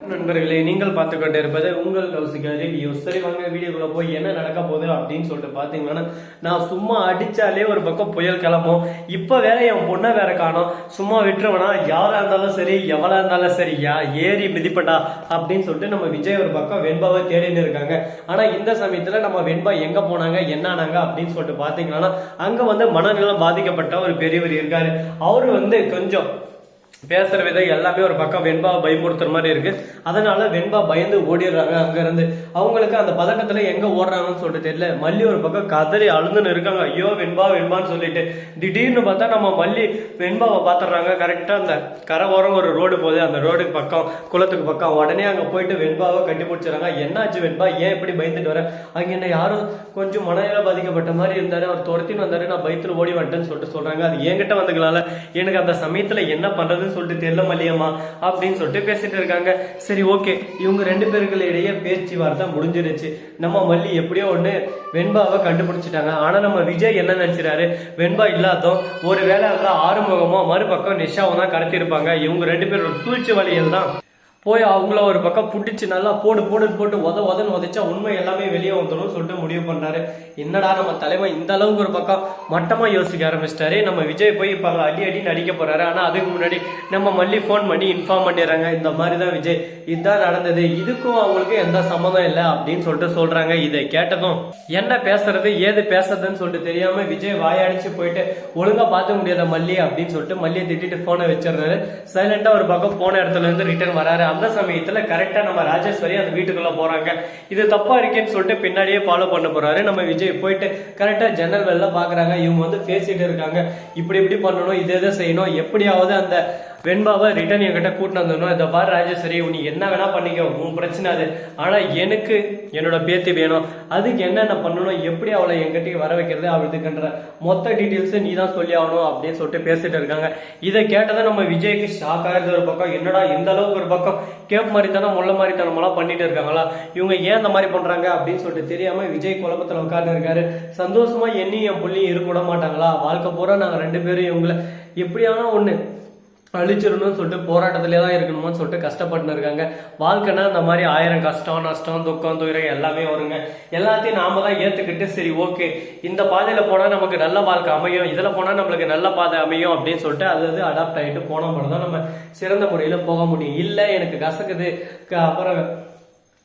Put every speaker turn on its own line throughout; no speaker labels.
நண்பர்களே நீங்கள் பார்த்து கொண்டு இருப்பது உங்கள் கௌசிகா ரிவ்யூ சரி வாங்க வீடியோக்குள்ள போய் என்ன நடக்க போகுது அப்படின்னு சொல்லிட்டு பார்த்தீங்கன்னா நான் சும்மா அடிச்சாலே ஒரு பக்கம் புயல் கிளம்பும். இப்போ வேற என் பொண்ணை வேற காணோம். சும்மா விட்டுருவனா யாரா இருந்தாலும் சரி எவ்வளோ இருந்தாலும் சரி யா ஏறி மிதிப்படா அப்படின்னு சொல்லிட்டு நம்ம விஜய் ஒரு பக்கம் வெண்பாவை தேடின்னு இருக்காங்க. ஆனால் இந்த சமயத்தில் நம்ம வெண்பா எங்கே போனாங்க என்ன ஆனாங்க அப்படின்னு சொல்லிட்டு பார்த்தீங்கன்னா அங்கே வந்து மனநலம் பாதிக்கப்பட்ட ஒரு பெரியவர் இருக்காரு. அவர் வந்து கொஞ்சம் பேசுற விதம் எல்லாமே ஒரு பக்கம் வெண்பா பயமுறுத்துற மாதிரி இருக்கு. அதனால வெண்பா பயந்து ஓடிடுறாங்க அங்க இருந்து அவங்களுக்கு அந்த பதட்டத்தில் எங்க ஓடுறாங்கன்னு சொல்லிட்டு தெரியல. மல்லி ஒரு பக்கம் கதறி அழுந்துன்னு இருக்காங்க. ஐயோ வெண்பா வெண்பான்னு சொல்லிட்டு. திடீர்னு பார்த்தா நம்ம மல்லி வெண்பாவை பாத்துறாங்க கரெக்டா அந்த கரை ஓரம் ஒரு ரோடு போகுது. அந்த ரோடுக்கு பக்கம் குளத்துக்கு பக்கம். உடனே அங்க போயிட்டு வெண்பாவை கட்டி பிடிச்சிடறாங்க என்னாச்சு வெண்பா? ஏன் இப்படி பயந்துட்டு வர? அங்க என்ன யாரும் கொஞ்சம் மனநிலை பாதிக்கப்பட்ட மாதிரி இருந்தாரு. அவர் துரத்தின்னு வந்தாரு. நான் பயத்துல ஓடி வந்துட்டேன்னு சொல்லிட்டு சொல்றாங்க. அது என்கிட்ட வந்துக்கலாம்ல. எனக்கு அந்த சமயத்துல என்ன பண்றதுன்னு சொல்லிட்டு தெரியல மல்லியம்மா அப்படின்னு சொல்லிட்டு பேசிட்டு இருக்காங்க. சரி ஓகே. இவங்க ரெண்டு பேருக்கிடையே பேச்சுவார்த்தை முடிஞ்சிருச்சு. நம்ம மல்லி எப்படியோ ஒண்ணு வெண்பாவை கண்டுபிடிச்சிட்டாங்க. ஆனா நம்ம விஜய் என்ன நினைச்சிருக்காரு வெண்பா இல்லாதோம் ஒரு வேளை அங்க ஆறுமுகமோ மறுபக்கம் நிஷாவும் தான் கடத்திருப்பாங்க இவங்க ரெண்டு பேரும் சூழ்ச்சி வழியில் தான். போய் அவங்கள ஒரு பக்கம் பிடிச்சி நல்லா போடு போடுன்னு போட்டு உத உதன்னு உதைச்சா உண்மை எல்லாமே வெளியே வந்துடும் சொல்லிட்டு முடிவு பண்ணாரு என்னடா நம்ம தலைமை இந்த அளவுக்கு ஒரு பக்கம் மட்டமா யோசிக்க ஆரம்பிச்சிட்டாரு. நம்ம விஜய் போய் இப்ப அடி அடி நடிக்க போறாரு. ஆனா அதுக்கு முன்னாடி நம்ம மல்லி ஃபோன் பண்ணி இன்ஃபார்ம் பண்ணிடுறாங்க. இந்த மாதிரி தான் விஜய். இதுதான் நடந்தது. இதுக்கும் அவங்களுக்கு எந்த சம்மந்தம் இல்லை அப்படின்னு சொல்லிட்டு சொல்றாங்க. இதை கேட்டதும் என்ன பேசுறது ஏது பேசுறதுன்னு சொல்லிட்டு தெரியாம விஜய் வாயடிச்சு போயிட்டு ஒழுங்கா பார்த்து முடியாத மல்லி அப்படின்னு சொல்லிட்டு மல்லியை திட்டிட்டு போனை வச்சிடுறாரு. சைலண்டா ஒரு பக்கம் போன இடத்துல இருந்து ரிட்டர்ன் வராரு. அந்த சமயத்துல கரெக்டா நம்ம ராஜேஸ்வரி அந்த வீட்டுக்குள்ள போறாங்க. இது தப்பா இருக்கேன்னு சொல்லிட்டு பின்னாடியே ஃபாலோ பண்ண போறாரு. நம்ம விஜய் போயிட்டு கரெக்டா ஜன்னல் வெளில பாக்குறாங்க. இவங்க வந்து பேசிட்டு இருக்காங்க. இப்படி இப்படி பண்ணணும் இதை இதை செய்யணும் எப்படியாவது அந்த வெண்பாவை ரிட்டர்ன் என்கிட்ட கூட்டினு வந்தோம்னா இதை பாரு ராஜேஸ்வரி நீ என்ன வேணா பண்ணிக்கோ உன் பிரச்சனை அது. ஆனால் எனக்கு என்னோட பேத்தி வேணும். அதுக்கு என்னென்ன பண்ணணும்? எப்படி அவளை என்கிட்ட வர வைக்கிறது அவளுக்குன்ற மொத்த டீட்டெயில்ஸும் நீ தான் சொல்லி ஆகணும் அப்படின்னு சொல்லிட்டு பேசிட்டு இருக்காங்க. இதை கேட்டதை நம்ம விஜய்க்கு ஷாக் ஆகிறது ஒரு பக்கம். என்னடா இந்த அளவுக்கு ஒரு பக்கம்? கேப் மாதிரி தானே முள்ள மாதிரித்தனமெல்லாம் பண்ணிட்டு இருக்காங்களா? இவங்க ஏன் இந்த மாதிரி பண்ணுறாங்க அப்படின்னு சொல்லிட்டு தெரியாமல் விஜய் குழப்பத்தில் உட்கார்ந்து இருக்காரு. சந்தோஷமா என்னையும் என் பிள்ளையும் இருக்க விட மாட்டாங்களா? வாழ்க்கை பூரா நாங்கள் ரெண்டு பேரும் இவங்களை எப்படியான ஒன்று அழிச்சிடணும்னு சொல்லிட்டு போராட்டத்திலே தான் இருக்கணும்னு சொல்லிட்டு கஷ்டப்பட்டு இருக்காங்க. வாழ்க்கைனா இந்த மாதிரி ஆயிரம் கஷ்டம் நஷ்டம் துக்கம் துயரம் எல்லாமே வருங்க. எல்லாத்தையும் நாம தான் ஏத்துக்கிட்டு சரி ஓகே. இந்த பாதையில போனா நமக்கு நல்ல வாழ்க்கை அமையும். இதுல போனா நம்மளுக்கு நல்ல பாதை அமையும் அப்படின்னு சொல்லிட்டு அது அது அடாப்ட் ஆகிட்டு போன மட்டும் தான் நம்ம சிறந்த முறையில போக முடியும். இல்லை எனக்கு கசக்குது. க- அப்புறம்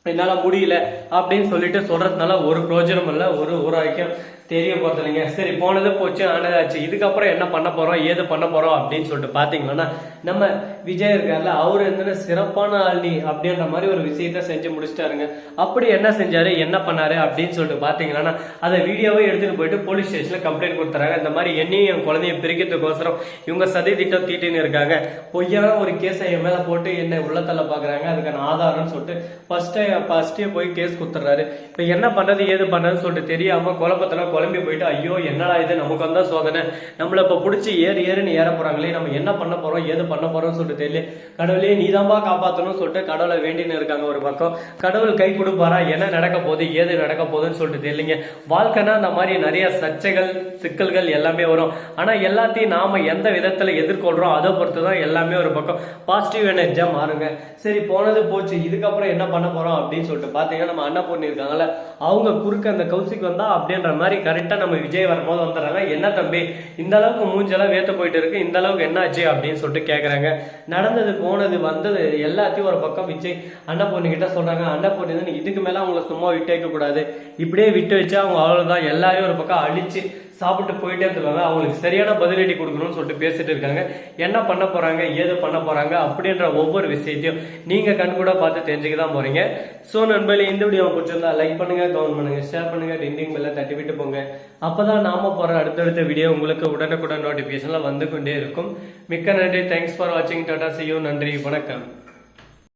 என்னால் முடியல அப்படின்னு சொல்லிட்டு சொல்றதுனால ஒரு பிரயோஜனம் இல்லை ஒரு ஊராக்கியம் தெரிய போகிறது இல்லைங்க சரி போனது போச்சு ஆனதாச்சு. இதுக்கப்புறம் என்ன பண்ண போகிறோம் ஏது பண்ண போகிறோம் அப்படின்னு சொல்லிட்டு பார்த்தீங்கன்னா நம்ம விஜய் இருக்கார்ல அவர் என்ன சிறப்பான ஆள் அப்படின்ற மாதிரி ஒரு விஷயத்த செஞ்சு முடிச்சிட்டாருங்க. அப்படி என்ன செஞ்சாரு என்ன பண்ணாரு அப்படின்னு சொல்லிட்டு பார்த்தீங்கன்னா அதை வீடியோவே எடுத்துகிட்டு போயிட்டு போலீஸ் ஸ்டேஷனில் கம்ப்ளைண்ட் கொடுத்துறாங்க. இந்த மாதிரி என்னையும் என் குழந்தைய பிரிக்கிறதுக்கோசரம் இவங்க சதி திட்டம் தீட்டின்னு இருக்காங்க. பொய்யான ஒரு கேஸை என் மேலே போட்டு என்னை உள்ளத்தள்ள பார்க்குறாங்க அதுக்கான ஆதாரம்னு சொல்லிட்டு ஃபஸ்ட்டே ஃபஸ்ட்டே போய் கேஸ் கொடுத்துட்றாரு. இப்போ என்ன பண்ணுறது ஏது பண்ணுறதுன்னு சொல்லிட்டு தெரியாமல் குழப்பத்தில் குழம்பி போயிட்டு ஐயோ என்னடா இது? நமக்கு வந்தா சோதனை. நம்மள இப்ப பிடிச்சி ஏறு ஏறுன்னு ஏற போறாங்களே நம்ம என்ன பண்ண போறோம் ஏது பண்ண போறோம்னு சொல்லிட்டு தெரியல. கடவுளே நீதான்பா காப்பாத்தணும்னு சொல்லிட்டு கடவுளை வேண்டின்னு இருக்காங்க ஒரு பக்கம். கடவுள் கை கொடுப்பாரா? என்ன நடக்க போகுது? ஏது நடக்க போகுதுன்னு சொல்லிட்டு தெரியலங்க. வாழ்க்கைனா அந்த மாதிரி நிறைய சர்ச்சைகள் சிக்கல்கள் எல்லாமே வரும். ஆனா எல்லாத்தையும் நாம எந்த விதத்துல எதிர்கொள்றோம் அதை பொறுத்து தான் எல்லாமே ஒரு பக்கம். பாசிட்டிவ் எனர்ஜியா மாறுங்க. சரி போனது போச்சு இதுக்கப்புறம் என்ன பண்ண போறோம் அப்படின்னு சொல்லிட்டு பாத்தீங்கன்னா நம்ம அண்ணா பொண்ணு இருக்காங்கல்ல அவங்க குறுக்க அந்த கௌசிக் வந்தா அப்படின்ற மாதிரி கரெக்டாக நம்ம விஜய் வரும்போது வந்துடுறாங்க. என்ன தம்பி இந்த அளவுக்கு மூஞ்செல்லாம் வேத்து போயிட்டு இருக்கு இந்த அளவுக்கு என்ன ஆச்சு அப்படின்னு சொல்லிட்டு கேட்குறாங்க நடந்தது போனது வந்தது எல்லாத்தையும் ஒரு பக்கம் விஜய் அண்ணா பொண்ணுக்கிட்ட சொல்கிறாங்க அண்ணா பொண்ணு இதுக்கு மேலே அவங்கள சும்மா விட்டு வைக்கக்கூடாது. இப்படியே விட்டு வச்சா அவங்க அவ்வளோதான் எல்லாரையும் ஒரு பக்கம் அழிச்சு சாப்பிட்டு போயிட்டே இருந்துருவாங்க அவங்களுக்கு சரியான பதிலடி கொடுக்கணும்னு சொல்லிட்டு பேசிட்டு இருக்காங்க. என்ன பண்ண போறாங்க ஏது பண்ண போறாங்க அப்படின்ற ஒவ்வொரு விஷயத்தையும் நீங்க கண்கூட பார்த்து தெரிஞ்சுக்க தான் போறீங்க. ஸோ நண்பர்களே இந்த வீடியோ பிடிச்சிருந்தா லைக் பண்ணுங்க கமெண்ட் பண்ணுங்க ஷேர் பண்ணுங்க டிண்டிங் பெல்ல தட்டி விட்டு போங்க. அப்பதான் நாம போற அடுத்தடுத்த வீடியோ உங்களுக்கு உடனுக்குடன் நோட்டிபிகேஷன்ல வந்து கொண்டே இருக்கும். மிக்க நன்றி. தேங்க்ஸ் ஃபார் வாட்சிங் டாடா சியூ நன்றி. வணக்கம்.